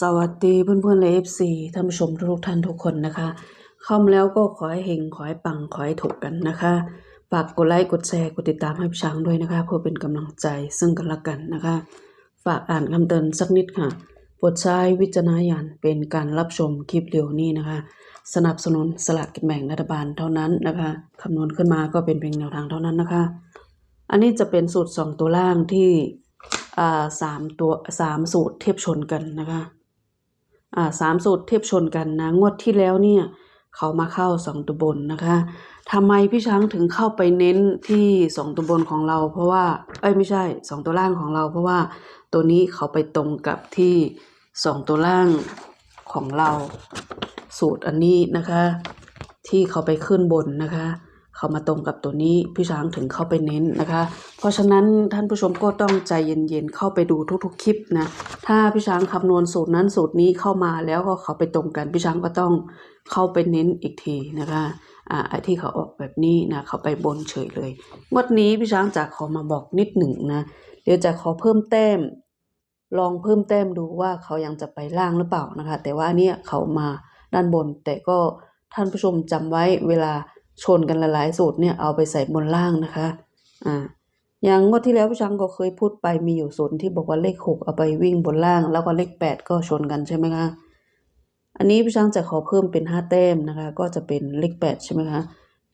สวัสดีเพื่อนๆและ FC ท่านผู้ชมทุกท่านทุกคนนะคะ เข้ามาแล้วก็ขอให้เฮงขอให้ปังขอให้ถูกกันนะคะฝากกดไลค์กดแชร์กดติดตามให้พี่ช้างด้วยนะคะ เพื่อเป็นกำลังใจซึ่งกันและกันนะคะ ฝากอ่านคำเตือนสักนิดค่ะโปรดใช้วิจารณญาณเป็นการรับชมคลิปเร็วนี้นะคะ สนับสนุนสลากกินแบ่งรัฐบาลเท่านั้นนะคะคำนวณขึ้นมาก็เป็นเพียงแนวทางเท่านั้นนะคะ อันนี้จะเป็นสูตรสองตัวล่างที่ สามตัวสามสูตรเทียบชนกันนะคะอ่าสามสูตรเทียบชนกันนะงวดที่แล้วเนี่ยเขามาเข้าสองตัวบนนะคะทำไมพี่ช้างถึงเข้าไปเน้นที่สองตัวบนของเรา เพราะว่าเอ้ยไม่ใช่สองตัวล่างของเรา เพราะว่าตัวนี้เขาไปตรงกับที่สองตัวล่างของเราสูตรอันนี้นะคะ ที่เขาไปขึ้นบนนะคะ เขามาตรงกับตัวนี้พี่ช้างถึงเข้าไปเน้นนะคะ เพราะฉะนั้นท่านผู้ชมก็ต้องใจเย็นๆเข้าไปดูทุกๆคลิปนะถ้าพี่ช้างคำนวณสูตรนั้นสูตรนี้เข้ามาแล้วก็เขาไปตรงกันพี่ช้างก็ต้องเข้าไปเน้นอีกทีนะคะอ่าไอ้ที่เขาออกแบบนี้นะเขาไปบนเฉยเลยงวดนี้พี่ช้างจะขอมาบอกนิดหนึ่งนะเดี๋ยวจะขอเพิ่มแต้ม ลองเพิ่มแต้มดูว่าเขายังจะไปล่างหรือเปล่านะคะ แต่ว่าอันเนี้ยเขามาด้านบนแต่ก็ท่านผู้ชมจำไว้เวลา ชนกันหลายๆสูตรเนี่ยเอาไปใส่บนล่างนะคะอ่าอย่างงวดที่แล้วพี่ช้างก็เคยพูดไปมีอยู่สูตรที่บอกว่าเลขหกเอาไปวิ่งบนล่าง แล้วก็เลขแปดก็ชนกันใช่ไหมคะอันนี้พี่ช้างจะขอเพิ่มเป็นห้าแต้มนะคะ ก็จะเป็นเลขแปดใช่ไหมคะ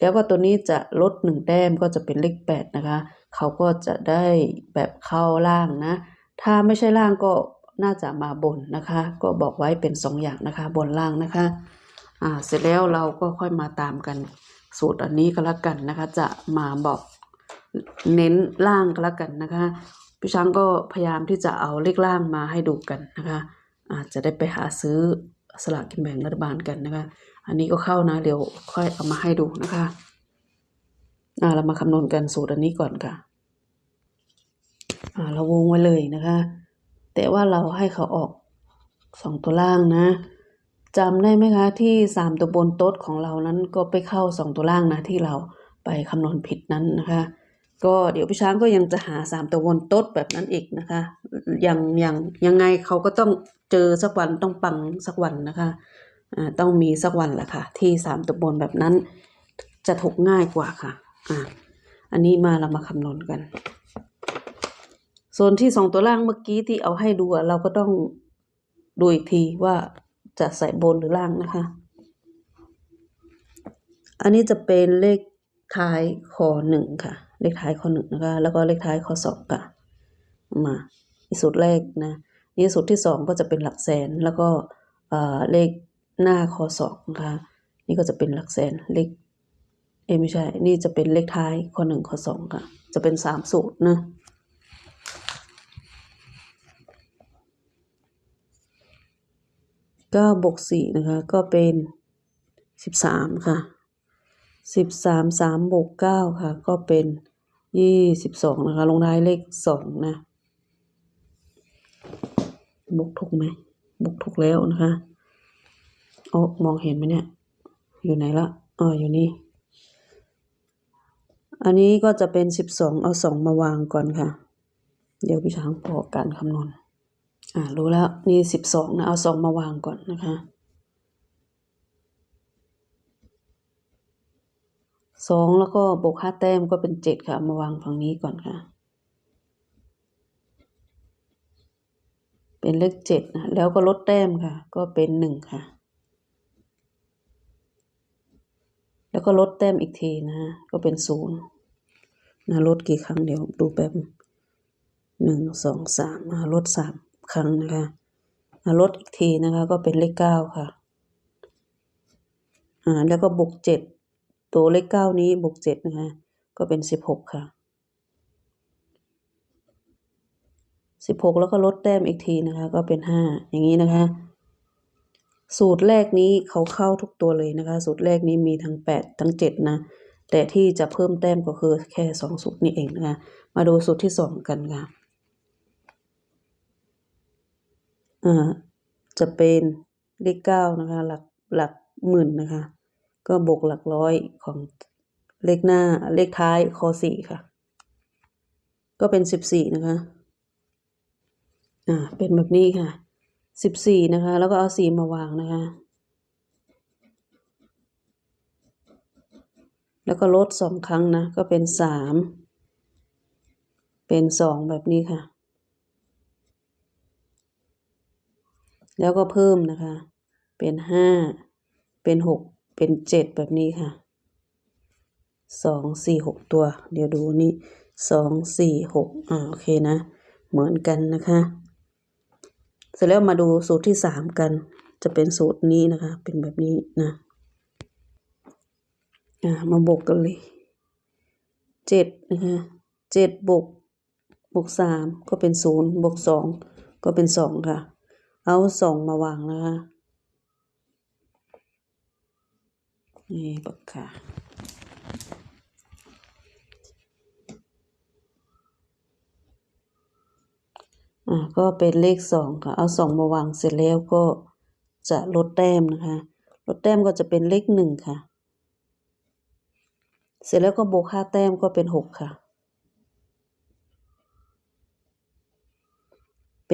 แล้วก็ตัวนี้จะลดหนึ่งแต้มก็จะเป็นเลขแปดนะคะเขาก็จะได้แบบเข้าล่างนะ ถ้าไม่ใช่ล่างก็น่าจะมาบนนะคะ ก็บอกไว้เป็นสองอย่างนะคะ บนล่างนะคะอ่าเสร็จแล้วเราก็ค่อยมาตามกัน สูตรอันนี้ก็แล้วกันนะคะ จะมาบอกเน้นล่างก็แล้วกันนะคะพี่ช้างก็พยายามที่จะเอาเลขล่างมาให้ดูกันนะคะอาจจะได้ไปหาซื้อสลากกินแบ่งรัฐบาลกันนะคะ อันนี้ก็เข้านะ เดี๋ยวค่อยเอามาให้ดูนะคะอ่าเรามาคำนวณกันสูตรอันนี้ก่อนค่ะอ่าเราวงไว้เลยนะคะ แต่ว่าเราให้เขาออกสองตัวล่างนะ จำได้ไหมคะที่สามตัวบนโต๊ดของเรานั้นก็ไปเข้าสองตัวล่างนะที่เราไปคำนวณผิดนั้นนะคะ ก็เดี๋ยวพี่ช้างก็ยังจะหาสามตัวบนโต๊ดแบบนั้นอีกนะคะยังยังยังไงเขาก็ต้องเจอสักวันต้องปังสักวันนะคะอ่าต้องมีสักวันแหละค่ะ ที่สามตัวบนแบบนั้นจะถูกง่ายกว่าค่ะอ่าอันนี้มาเรามาคำนวณกันส่วนที่สองตัวล่างเมื่อกี้ที่เอาให้ดูเราก็ต้องดูอีกทีว่า จะใส่บนหรือล่างนะคะ อันนี้จะเป็นเลขท้ายคอหนึ่งค่ะ เลขท้ายคอหนึ่งนะคะ แล้วก็เลขท้ายคอสองค่ะ มาสูตรแรกนะนี่สูตรที่สองก็จะเป็นหลักแสน แล้วก็เอ่อเลขหน้าคอสองนะคะ นี่ก็จะเป็นหลักแสน เลข เอไม่ใช่ นี่จะเป็นเลขท้ายคอหนึ่งคอสองค่ะ จะเป็นสามสูตรนะ เก้าบวกสี่นะคะ ก็เป็นสิบสามค่ะสิบสามสามบวกเก้าค่ะ ก็เป็นยี่สิบสองนะคะ ลงท้ายเลขสองนะบวกถูกไหมบวกถูกแล้วนะคะโอ้มองเห็นไหมเนี่ย อยู่ไหนละอ๋ออยู่นี่ อันนี้ก็จะเป็นสิบสองเอาสองมาวางก่อนค่ะ เดี๋ยวพี่ช้างบอการคำนวณ อ่ารู้แล้วนี่สิบสองนะเอาสองมาวางก่อนนะคะสองแล้วก็บวกห้าแต้มก็เป็นเจ็ดค่ะมาวางฝั่งนี้ก่อนค่ะ เป็นเลขเจ็ดนะแล้วก็ลดแต้มค่ะ ก็เป็นหนึ่งค่ะ แล้วก็ลดแต้มอีกทีนะก็เป็นศูนย์นะลดกี่ครั้งเดี๋ยวดูแป๊บหนึ่งสองสามอ่าลดสาม ครั้งนะคะอ่าลดอีกทีนะคะก็เป็นเลขเก้าค่ะ อ่าแล้วก็บวกเจ็ดตัวเลขเก้านี้บวกเจ็ดนะคะก็เป็นสิบหกค่ะสิบหกแล้วก็ลดแต้มอีกทีนะคะ ก็เป็นห้าอย่างนี้นะคะ สูตรแรกนี้เขาเข้าทุกตัวเลยนะคะ สูตรแรกนี้มีทั้งแปดทั้งเจ็ดนะแต่ที่จะเพิ่มแต้มก็คือแค่สองสูตรนี้เองนะคะ มาดูสูตรที่สองกันค่ะ อ่าจะเป็นเลขเก้านะคะ หลักหลักหมื่นนะคะ ก็บวกหลักร้อยของเลขหน้าเลขท้ายคอสี่ค่ะ ก็เป็นสิบสี่นะคะอ่าเป็นแบบนี้ค่ะสิบสี่นะคะ แล้วก็เอาสี่มาวางนะคะ แล้วก็ลดสองครั้งนะ ก็เป็นสามเป็นสองแบบนี้ค่ะ แล้วก็เพิ่มนะคะ เป็นห้าเป็นหกเป็นเจ็ดแบบนี้ค่ะสองสี่หกตัว เดี๋ยวดูนี่สองสี่หกอ่าโอเคนะ เหมือนกันนะคะ เสร็จแล้วมาดูสูตรที่สามกัน จะเป็นสูตรนี้นะคะ เป็นแบบนี้นะอ่ามาบวกกันเลยเจ็ดนะคะเจ็ดบวกบวกสามก็เป็นศูนย์บวกสองก็เป็นสองค่ะ เอาสองมาวางนะคะนี่ปากกาอ่าก็เป็นเลขสองค่ะ เอาสองมาวางเสร็จแล้วก็จะลดแต้มนะคะ ลดแต้มก็จะเป็นเลขหนึ่งค่ะ เสร็จแล้วก็บวกห้าแต้มก็เป็นหกค่ะ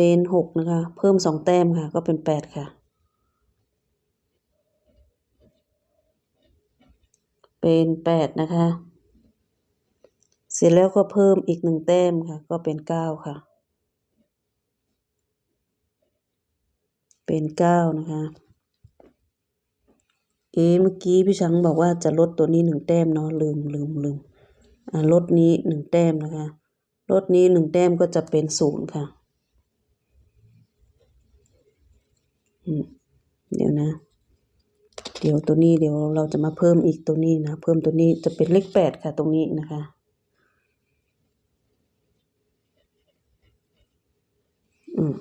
เป็นหกนะคะ เพิ่มสองแต้มค่ะ ก็เป็นแปดค่ะ เป็นแปดนะคะ เสร็จแล้วก็เพิ่มอีกหนึ่งแต้มค่ะ ก็เป็นเก้าค่ะ เป็นเก้านะคะ เอ๊เมื่อกี้พี่ช้างบอกว่าจะลดตัวนี้หนึ่งแต้มเนาะลืมลืมลืมอ่าลดนี้หนึ่งแต้มนะคะ ลดนี้หนึ่งแต้มก็จะเป็นศูนย์ค่ะ อืม เดี๋ยวนะ เดี๋ยวตัวนี้เดี๋ยวเราจะมาเพิ่มอีกตัวนี้นะ เพิ่มตัวนี้จะเป็นเลขแปดค่ะ ตรงนี้นะคะ อืม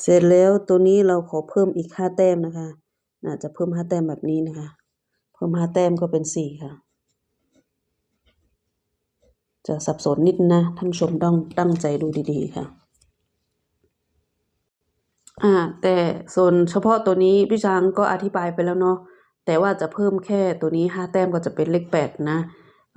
เสร็จแล้วตัวนี้เราขอเพิ่มอีกห้าแต้มนะคะอาจจะเพิ่มห้าแต้มแบบนี้นะคะ เพิ่มห้าแต้มก็เป็นสี่ค่ะ จะสับสนนิดนะท่านชมต้องตั้งใจดูดีๆค่ะ อ่า แต่ส่วนเฉพาะตัวนี้พี่ช้างก็อธิบายไปแล้วเนาะแต่ว่าจะเพิ่มแค่ตัวนี้ห้าแต้มก็จะเป็นเลขแปดนะ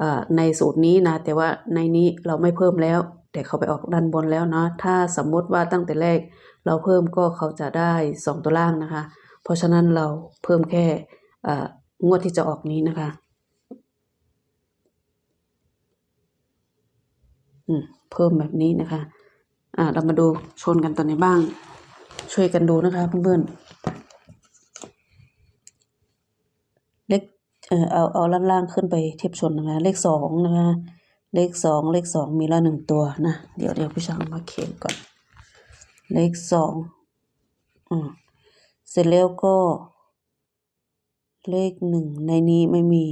อ่าในสูตรนี้นะ แต่ว่าในนี้เราไม่เพิ่มแล้ว แต่เขาไปออกด้านบนแล้วเนาะถ้าสมมติว่าตั้งแต่แรก เราเพิ่มก็เขาจะได้สองตัวล่างนะคะ เพราะฉะนั้นเราเพิ่มแค่อ่างวดที่จะออกนี้นะคะ อืมเพิ่มแบบนี้นะคะ อ่าเรามาดูชนกันตัวไหนบ้าง ช่วยกันดูนะคะเพื่อนๆเลขเอ่อเอาเอาล่างๆขึ้นไปเทียบชนนะคะ เลขสองนะคะ เลขสองเลขสองมีละหนึ่งตัวนะ เดี๋ยวเดี๋ยวพี่ช่างมาเขียนก่อน เลขสองอืมเสร็จแล้วก็ เลขหนึ่งในนี้ไม่มี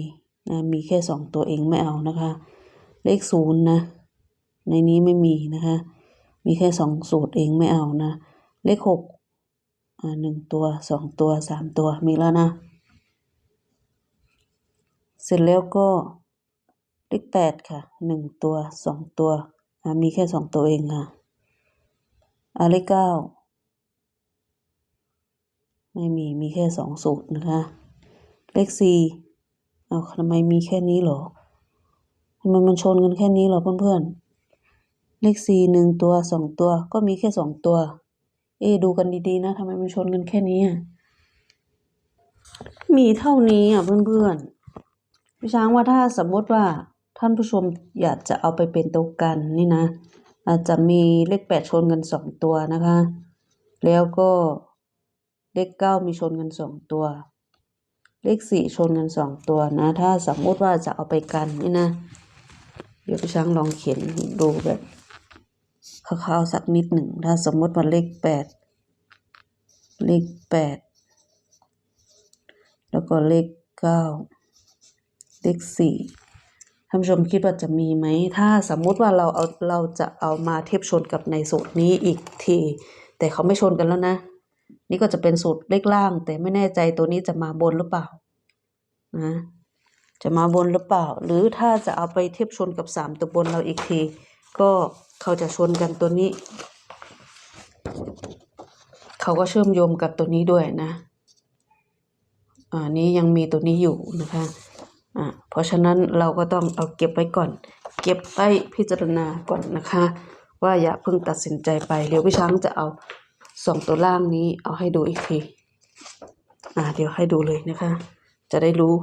นะมีแค่สองตัวเองไม่เอานะคะ เลขศูนย์นะ ในนี้ไม่มีนะคะ มีแค่สองสูตรเองไม่เอานะ เลขหกอ่าหนึ่งตัวสองตัวสามตัวมีแล้วนะ เสร็จแล้วก็เลขแปดค่ะหนึ่งตัวสองตัวอ่ามีแค่สองตัวเองค่ะอ่าเลขเก้าไม่มีมีแค่สองสูตรนะคะ เลขสี่เอาทำไมมีแค่นี้หรอทำไมมันชนกันแค่นี้หรอเพื่อนๆเลขสี่หนึ่งตัวสองตัวก็มีแค่สองตัว เอ๊ดูกันดีๆนะทำไมมันชนกันแค่นี้อะมีเท่านี้อะเพื่อนๆพี่ช้างว่าถ้าสมมติว่าท่านผู้ชมอยากจะเอาไปเป็นตัวกันนี่นะ อาจจะมีเลขแปดชนกันสองตัวนะคะ แล้วก็เลขเก้ามีชนกันสองตัว เลขสี่ชนกันสองตัวนะ ถ้าสมมติว่าจะเอาไปกันนี่นะ เดี๋ยวพี่ช้างลองเขียนดูแบบ คร่าวๆสักนิดหนึ่ง ถ้าสมมติว่าเลขแปดเลขแปดแล้วก็เลขเก้าเลขสี่ท่านผู้ชมคิดว่าจะมีไหม ถ้าสมมุติว่าเราเอาเราจะเอามาเทียบชนกับในสูตรนี้อีกที แต่เขาไม่ชนกันแล้วนะ นี่ก็จะเป็นสูตรเลขล่าง แต่ไม่แน่ใจตัวนี้จะมาบนหรือเปล่านะจะมาบนหรือเปล่า หรือถ้าจะเอาไปเทียบชนกับสามตัวบนเราอีกที ก็ เขาจะชนกันตัวนี้ เขาก็เชื่อมโยงกับตัวนี้ด้วยนะอ่านี้ยังมีตัวนี้อยู่นะคะอ่าเพราะฉะนั้นเราก็ต้องเอาเก็บไว้ก่อน เก็บไว้พิจารณาก่อนนะคะ ว่าอย่าเพิ่งตัดสินใจไปเดี๋ยวพี่ช้างจะเอาสองตัวล่างนี้เอาให้ดูอีกทีอ่าเดี๋ยวให้ดูเลยนะคะ จะได้รู้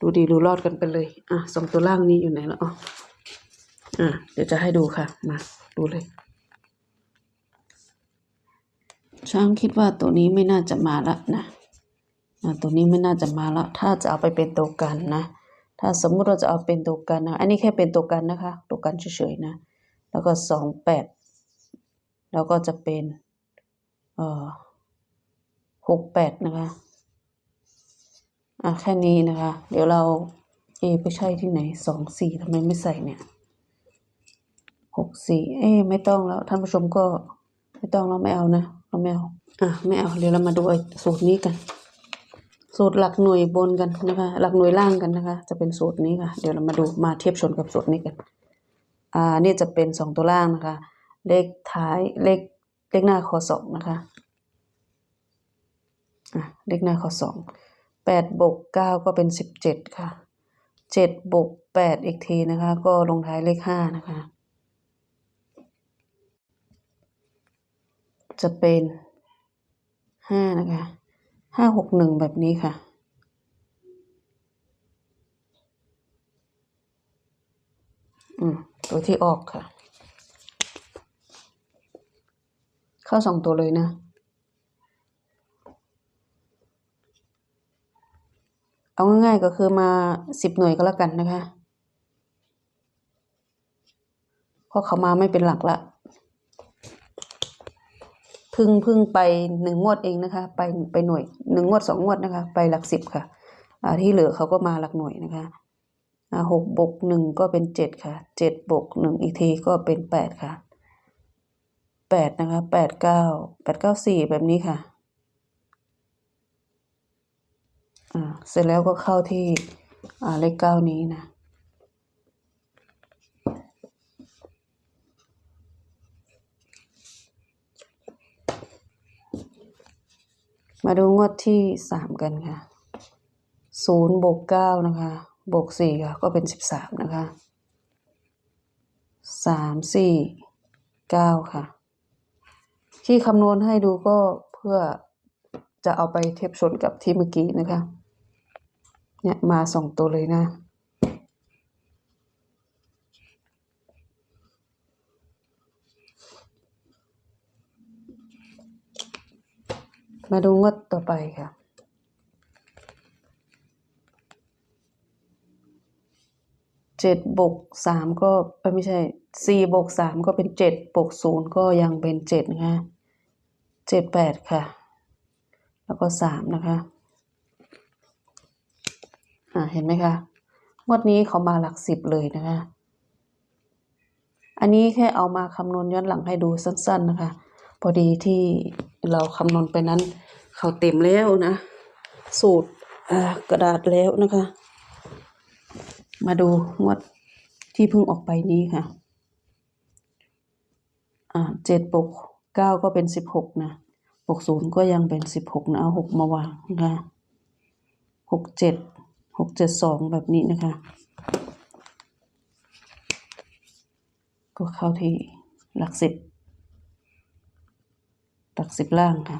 ดูดีรู้รอดกันไปเลย อะสองตัวล่างนี้อยู่ไหนแล้วอ๋อ อะเดี๋ยวจะให้ดูค่ะ มาดูเลย ช้างคิดว่าตัวนี้ไม่น่าจะมาละนะอะตัวนี้ไม่น่าจะมาละถ้าจะเอาไปเป็นตัวกันนะ ถ้าสมมุติเราจะเอาเป็นตัวกันนะ อันนี้แค่เป็นตัวกันนะคะ ตัวกันเฉยๆนะ แล้วก็สองแปด แล้วก็จะเป็น เอ่อหกแปดนะคะ อะแค่นี้นะคะ เดี๋ยวเราเอไปใช่ที่ไหนสองสี่ทำไมไม่ใส่เนี่ย หกสี่เอ๊ะไม่ต้องแล้ว ท่านผู้ชมก็ไม่ต้องแล้วไม่เอานะเราไม่เอาอะไม่เอาเดี๋ยวเรามาดูไอ้สูตรนี้กัน สูตรหลักหน่วยบนกันนะคะ หลักหน่วยล่างกันนะคะ จะเป็นสูตรนี้ค่ะ เดี๋ยวเรามาดูมาเทียบชนกับสูตรนี้กัน อ่านี่จะเป็นสองตัวล่างนะคะ เลขท้ายเลขเลขหน้าคอสองนะคะอะเลขหน้าคอสองแปดบวกเก้าก็เป็นสิบเจ็ดค่ะเจ็ดบวกแปดอีกทีนะคะ ก็ลงท้ายเลขห้านะคะ จะเป็นห้านะคะห้าหกหนึ่งแบบนี้ค่ะ อืม ตัวที่ออกค่ะ เข้าสองตัวเลยนะ เอาง่ายๆก็คือมาสิบหน่วยก็แล้วกันนะคะ เพราะเขามาไม่เป็นหลักละ พึ่งพึ่งไปหนึ่งงวดเองนะคะ ไปไปหน่วยหนึ่งงวดสองงวดนะคะ ไปหลักสิบค่ะที่เหลือเขาก็มาหลักหน่วยนะคะหกบวกหนึ่งก็เป็นเจ็ดค่ะเจ็ดบวกหนึ่งอีกทีก็เป็นแปดค่ะแปดนะคะแปดเก้าแปดเก้าสี่แบบนี้ค่ะเสร็จแล้วก็เข้าที่เลขเก้านี้นะ มาดูงวดที่สามกันค่ะศูนย์บวกเก้านะคะบวกสี่ค่ะก็เป็นสิบสามนะคะสามสี่เก้าค่ะ ที่คำนวณให้ดูก็เพื่อจะเอาไปเทียบชนกับที่เมื่อกี้นะคะ เนี่ยมาสองตัวเลยนะ มาดูงวดต่อไปค่ะ เจ็ดบวกสามก็ไม่ใช่สี่บวกสามก็เป็นเจ็ดบวกศูนย์ก็ยังเป็นเจ็ดนะคะเจ็ดแปดค่ะ แล้วก็สามนะคะ อ่าเห็นไหมคะงวดนี้เขามาหลักสิบเลยนะคะ อันนี้แค่เอามาคำนวณย้อนหลังให้ดูสั้น ๆนะคะ พอดีที่ เราคำนวณไปนั้น เขาเต็มแล้วนะ สูตรกระดาษแล้วนะคะ มาดูงวดที่เพิ่งออกไปนี้ค่ะอ่าเจ็ดบวกเก้าก็เป็นสิบหกนะบวกศูนย์ก็ยังเป็นสิบหกนะเอาหกมาวางนะคะหกเจ็ดหกเจ็ดสองแบบนี้นะคะ ก็เข้าที่หลักสิบ ลักสิบล่างค่ะ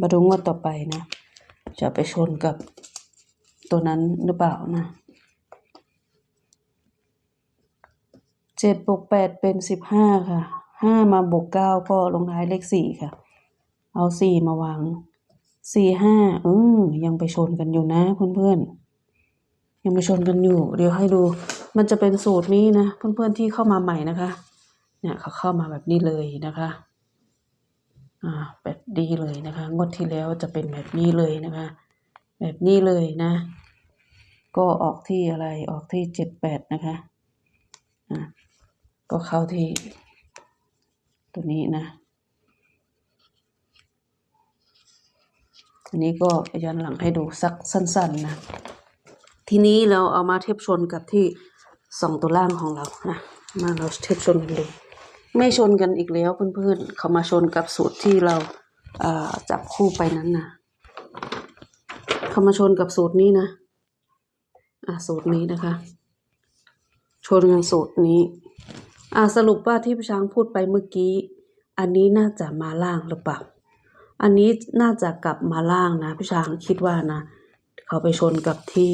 มาดูงวดต่อไปนะ จะไปชนกับตัวนั้นหรือเปล่านะเจ็ดบวกแปดเป็นสิบห้าค่ะห้ามาบวกเก้าก็ลงท้ายเลขสี่ค่ะ เอาสี่มาวางสี่ห้าเออยังไปชนกันอยู่นะเพื่อนๆยังไปชนกันอยู่ เดี๋ยวให้ดู มันจะเป็นสูตรนี้นะ เพื่อนๆที่เข้ามาใหม่นะคะ เนี่ยเขาเข้ามาแบบนี้เลยนะคะอ่าแบบดีเลยนะคะ งวดที่แล้วจะเป็นแบบนี้เลยนะคะ แบบนี้เลยนะ ก็ออกที่อะไรออกที่เจ็ดแปดนะคะอ่าก็เข้าที่ ตัวนี้นะอันนี้ก็ย้อนหลังให้ดูสักสั้น ๆนะ ทีนี้เราเอามาเทียบชนกับที่สองตัวล่างของเรานะ มาเราเทียบชนกันดู ไม่ชนกันอีกแล้วเพื่อนๆ เขามาชนกับสูตรที่เราจับคู่ไปนั้นนะเขามาชนกับสูตรนี้นะอะสูตรนี้นะคะ ชนกันสูตรนี้อ่าสรุปว่าที่พี่ช้างพูดไปเมื่อกี้ อันนี้น่าจะมาล่างหรือเปล่า อันนี้น่าจะกลับมาล่างนะพี่ช้างคิดว่านะ เขาไปชนกับที่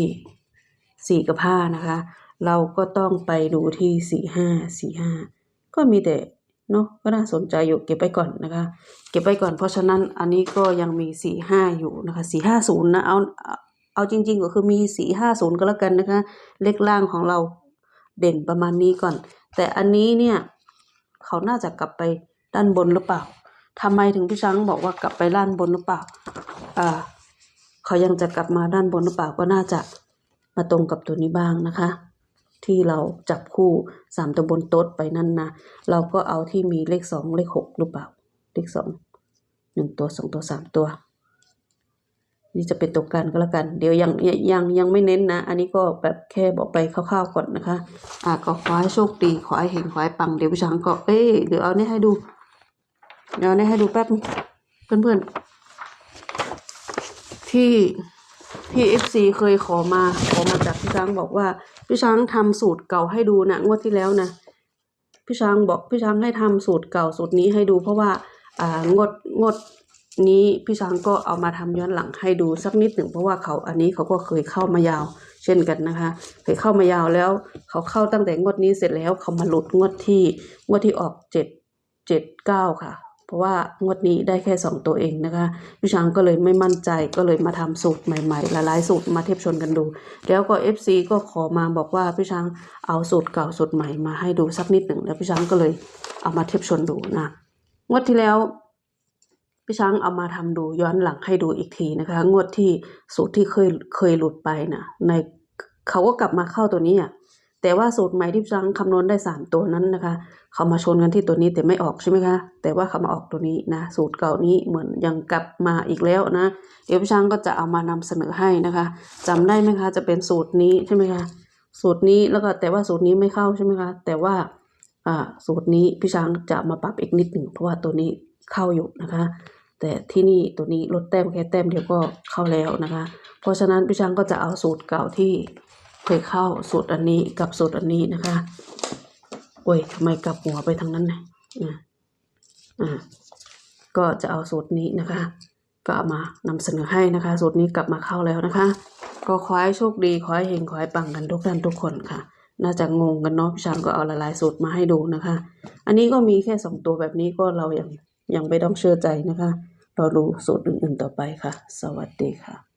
สี่กับห้านะคะ เราก็ต้องไปดูที่สี่ห้าสี่ห้า ก็มีแต่เนาะก็น่าสนใจอยู่เก็บไปก่อนนะคะ เก็บไปก่อนเพราะฉะนั้นอันนี้ก็ยังมีสี่ห้าอยู่นะคะสี่ห้าศูนย์นะเอาเอาจริง ๆ ก็คือมีสี่ห้าศูนย์ก็แล้วกันนะคะ เลขล่างของเราเด่นประมาณนี้ก่อน แต่อันนี้เนี่ยเขาน่าจะกลับไปด้านบนหรือเปล่าทำไมถึงพี่ช้างบอกว่ากลับไปด้านบนหรือเปล่าอ่าเขายังจะกลับมาด้านบนหรือเปล่าก็น่าจะมาตรงกับตัวนี้บ้างนะคะ ที่เราจับคู่สามตัวบนโต๊ดไปนั่นนะ เราก็เอาที่มีเลขสองเลขหกหรือเปล่า เลขสองหนึ่งตัวสองตัวสามตัว นี่จะเป็นตัวกันก็แล้วกัน เดี๋ยวยังยังยังยังไม่เน้นนะ อันนี้ก็แบบแค่บอกไปคร่าวๆก่อนนะคะ อ่าก็ขอให้โชคดีขอให้เห็นขอให้ปังเดี๋ยวพี่ช้างก็เอ้ยเดี๋ยวเอาเนี่ยให้ดูเดี๋ยวเอาเนี่ยให้ดูแป๊บเพื่อนๆที่ ที่เอฟซีเคยขอมา ขอมาจากพี่ช้างบอกว่า พี่ช้างทำสูตรเก่าให้ดูนะงวดที่แล้วนะพี่ช้างบอกพี่ช้างให้ทำสูตรเก่าสูตรนี้ให้ดู เพราะว่าอ่างดงดนี้พี่ช้างก็เอามาทำย้อนหลังให้ดูสักนิดหนึ่งเพราะว่าเขาอันนี้เขาก็เคยเข้ามายาว เช่นกันนะคะ เคยเข้ามายาวแล้ว เขาเข้าตั้งแต่งวดนี้เสร็จแล้วเขามาหลุดงวดที่งวดที่ออกเจ็ดเจ็ดเก้าค่ะ ราะว่างวดนี้ได้แค่สองตัวเองนะคะพี่ช้างก็เลยไม่มั่นใจก็เลยมาทำสูตรใหม่ๆหลายๆสูตรมาเทียบชนกันดู แล้วก็ FC ก็ขอมาบอกว่าพี่ช้างเอาสูตรเก่าสูตรใหม่มาให้ดูสักนิดหนึ่งแล้วพี่ช้างก็เลยเอามาเทียบชนดูนะงวดที่แล้วพี่ช้างเอามาทำดูย้อนหลังให้ดูอีกทีนะคะ งวดที่สูตรที่เคยเคยหลุดไปนะในเขาก็กลับมาเข้าตัวนี้อะ แต่ว่าสูตรใหม่ที่พี่ช้างคำนวณได้สามตัวนั้นนะคะ เขามาชนกันที่ตัวนี้แต่ไม่ออกใช่ไหมคะ แต่ว่าเขามาออกตัวนี้นะ สูตรเก่านี้เหมือนยังกลับมาอีกแล้วนะ เดี๋ยวพี่ช้างก็จะเอามานำเสนอให้นะคะจำได้ไหมคะ จะเป็นสูตรนี้ใช่ไหมคะ สูตรนี้แล้วก็แต่ว่าสูตรนี้ไม่เข้าใช่ไหมคะ แต่ว่าอ่าสูตรนี้พี่ช้างจะมาปรับอีกนิดหนึ่งเพราะว่าตัวนี้เข้าอยู่นะคะ แต่ที่นี่ตัวนี้ลดแต้มแค่แต้มเดียวก็เข้าแล้วนะคะ เพราะฉะนั้นพี่ช้างก็จะเอาสูตรเก่าที่ เคยเข้าสูตรอันนี้กับสูตรอันนี้นะคะโอ้ยทำไมกลับหัวไปทางนั้นนะอ่าอ่าก็จะเอาสูตรนี้นะคะ ก็เอามานำเสนอให้นะคะ สูตรนี้กลับมาเข้าแล้วนะคะ ก็ขอให้โชคดีขอให้เฮงขอให้ปังกันทุกท่านทุกคนค่ะ น่าจะงงกันเนาะพี่ชางก็เอาหลายๆสูตรมาให้ดูนะคะ อันนี้ก็มีแค่สองตัวแบบนี้ก็เรายังยังไม่ต้องเชื่อใจนะคะ เราดูสูตรอื่นๆต่อไปค่ะ สวัสดีค่ะ